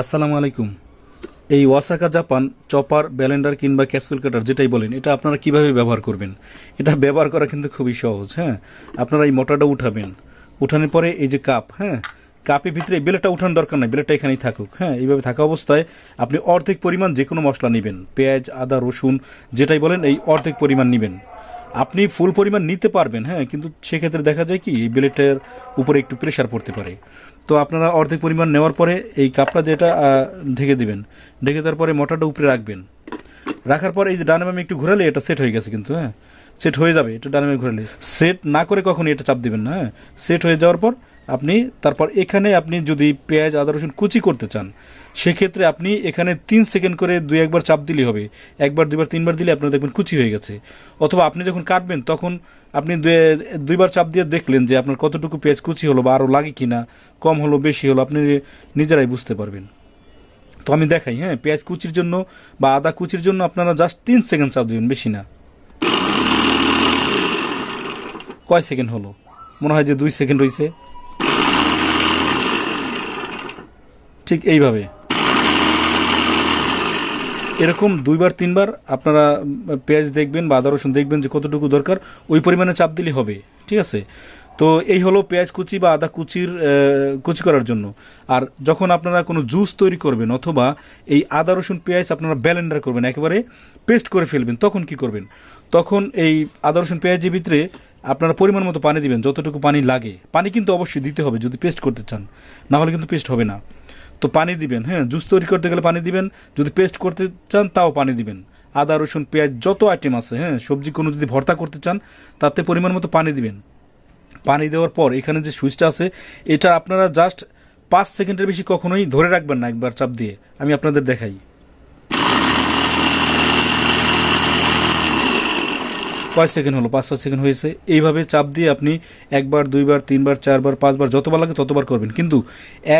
আসসালামু আলাইকুম। এই ওয়াসাকা জাপান চপার, ব্যালেন্ডার কিংবা ক্যাপসুল কাটার যেটাই বলেন, এটা আপনারা কীভাবে ব্যবহার করবেন? এটা ব্যবহার করা কিন্তু খুবই সহজ হ্যাঁ? আপনারা এই মোটাটা উঠাবেন। উঠানোর পরে এই যে কাপ হ্যাঁ? কাপের ভিতরে বেলেটটা উঠানোর দরকার নাই, বেলেটটা এখানেই থাকুক হ্যাঁ? এইভাবে থাকা অবস্থায় আপনি অর্ধেক পরিমাণ যে কোনো মশলা নেবেন। পেঁয়াজ, আদা, রসুন, যেটাই বলেন, এই অর্ধেক পরিমাণ নেবেন। আপনি ফুল পরিমাণ নিতে পারবেন হ্যাঁ কিন্তু সেক্ষেত্রে দেখা যায় কি, এই বেলেটের উপরে একটু প্রেশার পড়তে পারে। তো আপনারা অর্ধেক পরিমাণ নেওয়ার পরে এই কাপটা যেটা এটা ঢেকে দিবেন। ঢেকে দেওয়ার পরে মোটাটা উপরে রাখবেন। রাখার পরে এই যে ডানে একটু ঘোরালে এটা সেট হয়ে গেছে কিন্তু হ্যাঁ সেট হয়ে যাবে, এটা ডানে ঘোরালে। সেট না করে কখনই এটা চাপ দিবেন না হ্যাঁ সেট হয়ে যাওয়ার পর আপনি, তারপর এখানে আপনি যদি পেঁয়াজ, আদা, রসুন কুচি করতে চান, সেক্ষেত্রে আপনি এখানে তিন সেকেন্ড করে দুই একবার চাপ দিলেই হবে। একবার, দুইবার, তিনবার দিলে আপনার দেখবেন কুচি হয়ে গেছে। অথবা আপনি যখন কাটবেন, তখন আপনি দুই- দুইবার চাপ দিয়ে দেখলেন যে আপনার কতটুকু পেঁয়াজ কুচি হলো বা আরও লাগে কি না কম হলো, বেশি হলো, আপনি নিজেরাই বুঝতে পারবেন। তো আমি দেখাই হ্যাঁ পেঁয়াজ কুচির জন্য বা আদা কুচির জন্য আপনারা জাস্ট তিন সেকেন্ড চাপ দিবেন, বেশি না। কয় সেকেন্ড হলো? মনে হয় যে দুই সেকেন্ড হয়েছে ঠিক এইভাবে। এরকম দুইবার, তিনবার আপনারা পেঁয়াজ দেখবেন বা আদা রসুন দেখবেন যে কতটুকু দরকার, ওই পরিমাণে চাপ দিলে হবে, ঠিক আছে? তো এই হলো পেঁয়াজ কুচি বা আদা কুচির কুচি করার জন্য। আর যখন আপনারা কোনো জুস তৈরি করবেন অথবা এই আদা রসুন পেঁয়াজ আপনারা ব্যালেন্ডার করবেন, একেবারে পেস্ট করে ফেলবেন, তখন কি করবেন? তখন এই আদা রসুন পেঁয়াজের ভিতরে আপনারা পরিমাণ মতো পানি দিবেন, যতটুকু পানি লাগে। পানি কিন্তু অবশ্যই দিতে হবে যদি পেস্ট করতে চান না হলে কিন্তু পেস্ট হবে না। তো পানি দিবেন হ্যাঁ? জুস তৈরি করতে গেলে পানি দিবেন, যদি পেস্ট করতে চান তাও পানি দিবেন। আদা, রসুন, পেঁয়াজ, যত আইটেম আছে হ্যাঁ? সবজি কোনো যদি ভর্তা করতে চান, তাতে পরিমাণ মতো পানি দিবেন। পানি দেওয়ার পর এখানে যে সুইচটা আছে, এটা আপনারা জাস্ট পাঁচ সেকেন্ডের বেশি কখনোই ধরে রাখবেন না, একবার চাপ দিয়ে। আমি আপনাদের দেখাই। কয় সেকেন্ড হলো? পাঁচ, ছয় সেকেন্ড হয়েছে। এইভাবে চাপ দিয়ে আপনি একবার, দুইবার, তিনবার, চারবার, পাঁচবার, যতবার লাগে ততবার করবেন। কিন্তু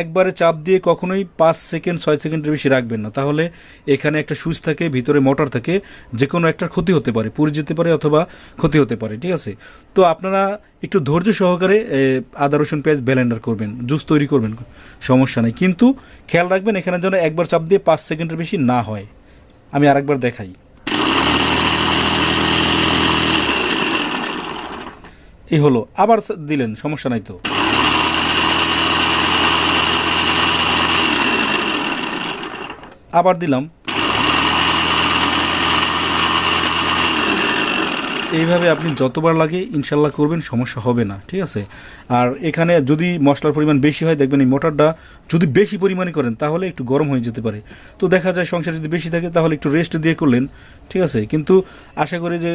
একবারে চাপ দিয়ে কখনোই পাঁচ সেকেন্ড ছয় সেকেন্ডের বেশি রাখবেন না। তাহলে এখানে একটা সুইচ থাকে, ভিতরে মোটর থাকে যে কোনো একটার ক্ষতি হতে পারে। পুড়ে যেতে পারে অথবা ক্ষতি হতে পারে, ঠিক আছে? তো আপনারা একটু ধৈর্য সহকারে আদা, রসুন, পেঁয়াজ ব্লেন্ডার করবেন, জুস তৈরি করবেন, সমস্যা নেই। কিন্তু খেয়াল রাখবেন, এখানে যেন একবার চাপ দিয়ে পাঁচ সেকেন্ডের বেশি না হয়। আমি আরেকবার দেখাই। এই হলো আবার দিলেন সমস্যা নাই তো। আবার দিলাম এইভাবে আপনি যতবার লাগে ইনশাল্লাহ করবেন, সমস্যা হবে না, ঠিক আছে? আর এখানে যদি মশলার পরিমাণ বেশি হয়, দেখবেন এই মোটরটা যদি বেশি পরিমাণে করেন, তাহলে একটু গরম হয়ে যেতে পারে। তো দেখা যায় সংসার যদি বেশি থাকে, তাহলে একটু রেস্ট দিয়ে করলেন, ঠিক আছে? কিন্তু আশা করি যে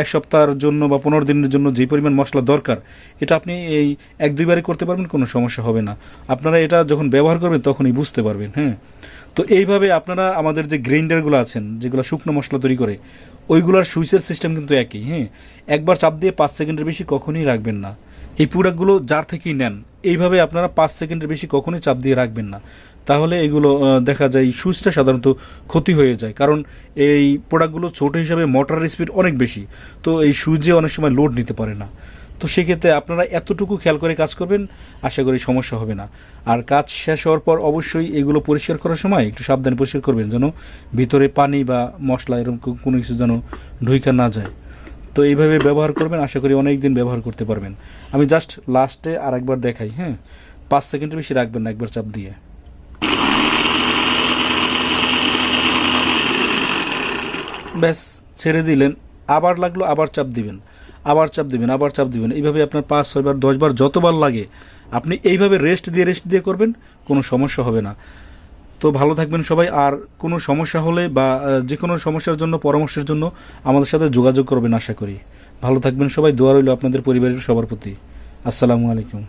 এক সপ্তাহের জন্য বা পনেরো দিনের জন্য যে পরিমাণ মশলা দরকার, এটা আপনি এই এক দুইবারে করতে পারবেন, কোনো সমস্যা হবে না। আপনারা এটা যখন ব্যবহার করবেন, তখনই বুঝতে পারবেন হ্যাঁ? তো এইভাবে আপনারা আমাদের যে গ্রাইন্ডারগুলো আছেন, যেগুলো শুকনো মশলা তৈরি করে ওইগুলোর সুইচের সিস্টেম কিন্তু একই হ্যাঁ? একবার চাপ দিয়ে পাঁচ সেকেন্ডের বেশি কখনই রাখবেন না। এই প্রোডাক্টগুলো যার থেকেই নেন, এইভাবে আপনারা পাঁচ সেকেন্ডের বেশি কখনই চাপ দিয়ে রাখবেন না। তাহলে এগুলো দেখা যায় সুইচটা সাধারণত ক্ষতি হয়ে যায়, কারণ এই প্রোডাক্টগুলো ছোট হিসাবে মোটর স্পিড অনেক বেশি। তো এই সুইচে অনেক সময় লোড নিতে পারে না। তো সেক্ষেত্রে আপনারা এতটুকু খেয়াল করে কাজ করবেন, আশা করি সমস্যা হবে না। আর কাজ শেষ হওয়ার পর অবশ্যই এগুলো পরিষ্কার করার সময় একটু সাবধানে পরিষ্কার করবেন যেন ভিতরে পানি বা মশলা এরকম কোনো কিছু যেন ঢুইকা না যায়। তো এইভাবে ব্যবহার করবেন, আশা করি অনেক দিন ব্যবহার করতে পারবেন। আমি জাস্ট লাস্টে আর একবার দেখাই হ্যাঁ? পাঁচ সেকেন্ডের বেশি রাখবেন না, একবার চাপ দিয়ে। ব্যাস, ছেড়ে দিলেন, আবার লাগল, আবার চাপ দিবেন। আবার চাপ দিবেন, আবার চাপ দিবেন। এইভাবে আপনার পাঁচ ছয়বার দশবার যতবার লাগে আপনি এইভাবে রেস্ট দিয়ে রেস্ট দিয়ে করবেন, কোনো সমস্যা হবে না। তো ভালো থাকবেন সবাই, আর কোনো সমস্যা হলে বা যে কোনো সমস্যার জন্য, পরামর্শের জন্য আমাদের সাথে যোগাযোগ করবেন আশা করি। ভালো থাকবেন সবাই, দোয়া রইল আপনাদের পরিবারের সবার প্রতি। আসসালামু আলাইকুম।